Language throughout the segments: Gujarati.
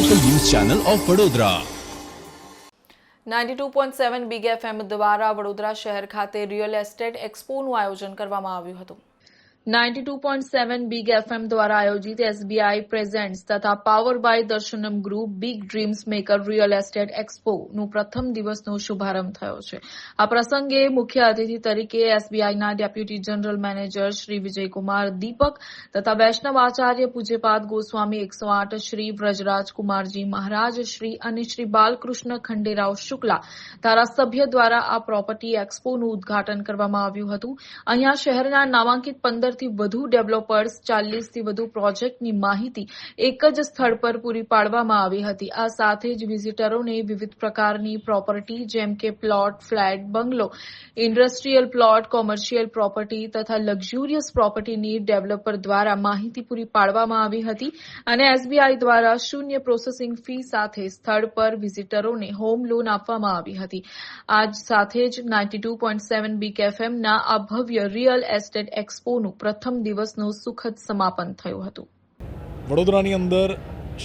Channel of Vadodara ninety two point seven Big FM દ્વારા વડોદરા શહેર ખાતે રિયલ એસ્ટેટ એક્સપોનું આયોજન કરવામાં આવ્યું હતું. Ninety two point seven Big FM દ્વારા આયોજિત એસબીઆઈ પ્રેઝેન્ટ્સ તથા power by Darshanam group big dreams maker real estate એક્સપોનું પ્રથમ દિવસનો શુભારંભ થયો છે. આ પ્રસંગે મુખ્ય અતિથિ તરીકે એસબીઆઈના deputy general manager Shri Vijaykumar Deepak તથા વૈષ્ણવ આચાર્ય પૂજ્યપાદ ગોસ્વામી એકસો આઠ શ્રી વ્રજરાજ કુમારજી મહારાજ શ્રી અને શ્રી બાલકૃષ્ણ ખંડેરાવ શુક્લા ધારાસભ્ય દ્વારા આ પ્રોપર્ટી એક્સપોનું ઉદ્ઘાટન કરવામાં આવ્યું હતું. અહીંયા શહેરના નામાંકિત પંદરથી વધુ ડેવલપર્સ ચાલીસથી વધુ પ્રોજેક્ટની માહિતી એક જ સ્થળ પર પૂરી પાડવામાં આવી હતી. આ સાથે જ વિઝિટરોને વિવિધ પ્રકારની પ્રોપર્ટી જેમ કે plot, flat, bungalow, industrial plot, commercial property તથા લક્ઝુરિયસ પ્રોપર્ટીની ડેવલપર દ્વારા માહિતી પૂરી પાડવામાં આવી હતી અને એસબીઆઈ દ્વારા શૂન્ય પ્રોસેસિંગ ફી સાથે સ્થળ પર વિઝિટરોને હોમ લોન આપવામાં આવી હતી. આજ સાથે જ ninety two point seven Big કેફએમના આ ભવ્ય રિયલ એસ્ટેટ એક્સપોનું પ્રથમ દિવસનું સુખદ સમાપન થયું હતું. વડોદરાની અંદર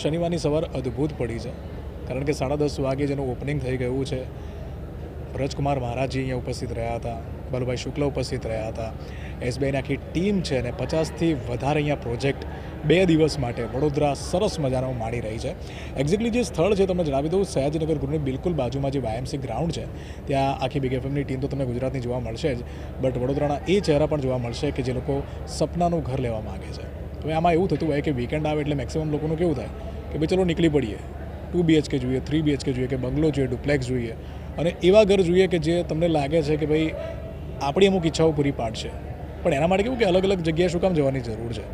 શનિવારની સવાર અદ્ભુત પડી છે. કારણ કે સાડા દસ વાગે જેનું ઓપનિંગ થઈ ગયું છે રજકુમાર મહારાજજી અહીંયા ઉપસ્થિત રહ્યા હતા, બલુભાઈ શુક્લ ઉપસ્થિત રહ્યા હતા. એસબીઆઈની આખી ટીમ છે અને પચાસથી વધારે અહીંયા પ્રોજેક્ટ બે દિવસ માટે વડોદરા સરસ મજાનો માણી રહી છે. એક્ઝેક્ટલી જે સ્થળ છે, તમને જણાવી દઉં, સયાજીનગર ગૃહની બિલકુલ બાજુમાં જે વાયએમસી ગ્રાઉન્ડ છે, ત્યાં આખી બિગ એફએમની ટીમ તો તમને ગુજરાતની જોવા મળશે જ બટ વડોદરાના એ ચહેરા પણ જોવા મળશે કે જે લોકો સપનાનું ઘર લેવા માગે છે. હવે આમાં એવું થતું હોય કે વીકેન્ડ આવે એટલે મેક્સિમમ લોકોનું કેવું થાય કે ભાઈ ચલો નીકળી પડીએ. ટુ બીએચકે જોઈએ થ્રી બીએચકે જોઈએ કે બંગલો જોઈએ ડુપ્લેક્સ જોઈએ. અને એવા ઘર જોઈએ કે જે તમને લાગે છે કે ભાઈ, આપણી અમુક ઈચ્છાઓ પૂરી પાડશે. પણ એના માટે કેવું કે અલગ અલગ જગ્યાએ શું કામ જવાની જરૂર છે?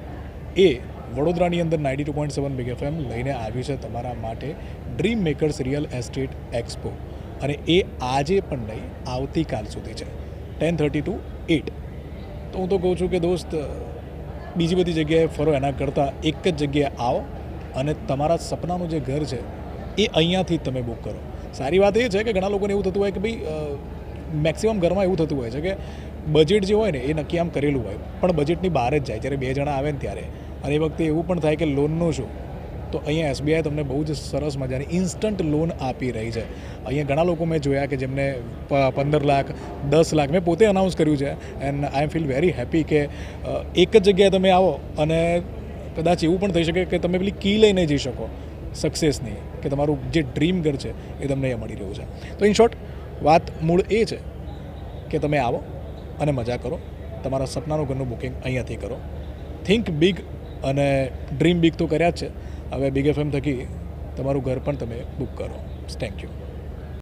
એ વડોદરાની અંદર ninety two point seven big FM લઈને આવ્યું છે તમારા માટે dream makers real estate expo અને એ આજે પણ નહીં, આવતીકાલ સુધી છે. Ten thirty to eight. તો હું તો કહું છું કે દોસ્ત, બીજી બધી જગ્યાએ ફરો, એના કરતાં એક જ જગ્યાએ આવો અને તમારા સપનાનું જે ઘર છે, એ અહીંયાથી જ તમે બુક કરો. સારી વાત એ છે કે ઘણા લોકોને એવું થતું હોય કે ભાઈ મેક્સિમમ ઘરમાં એવું થતું હોય છે કે બજેટ જે હોય ને એ નક્કી આમ કરેલું હોય, પણ બજેટની બહાર જ જાય. જ્યારે બે જણા આવે ને ત્યારે. અને એ વખતે એવું પણ થાય કે લોનનું શું? તો અહીંયા એસબીઆઈ તમને બહુ જ સરસ મજાની ઇન્સ્ટન્ટ લોન આપી રહી છે. અહીંયા ઘણા લોકો મેં જોયા કે જેમને પંદર લાખ, દસ લાખ મેં પોતે અનાઉન્સ કર્યું છે. And I am feel very happy કે એક જ જગ્યાએ તમે આવો અને કદાચ એવું પણ થઈ શકે કે તમે પેલી કી લઈને જઈ શકો. સક્સેસની કે તમારું જે ડ્રીમ ઘર છે એ તમને અહીંયા મળી રહ્યું છે. તો ઇન શોર્ટ વાત મૂળ એ છે કે તમે આવો અને મજા કરો. તમારા સપનાનું ઘરનું બુકિંગ અહીંયાથી કરો. થિંક બિગ અને ડ્રીમ બિગ તો કર્યા જ છે. હવે બિગ એફએમ થકી તમારું ઘર પણ તમે બુક કરો. Thank you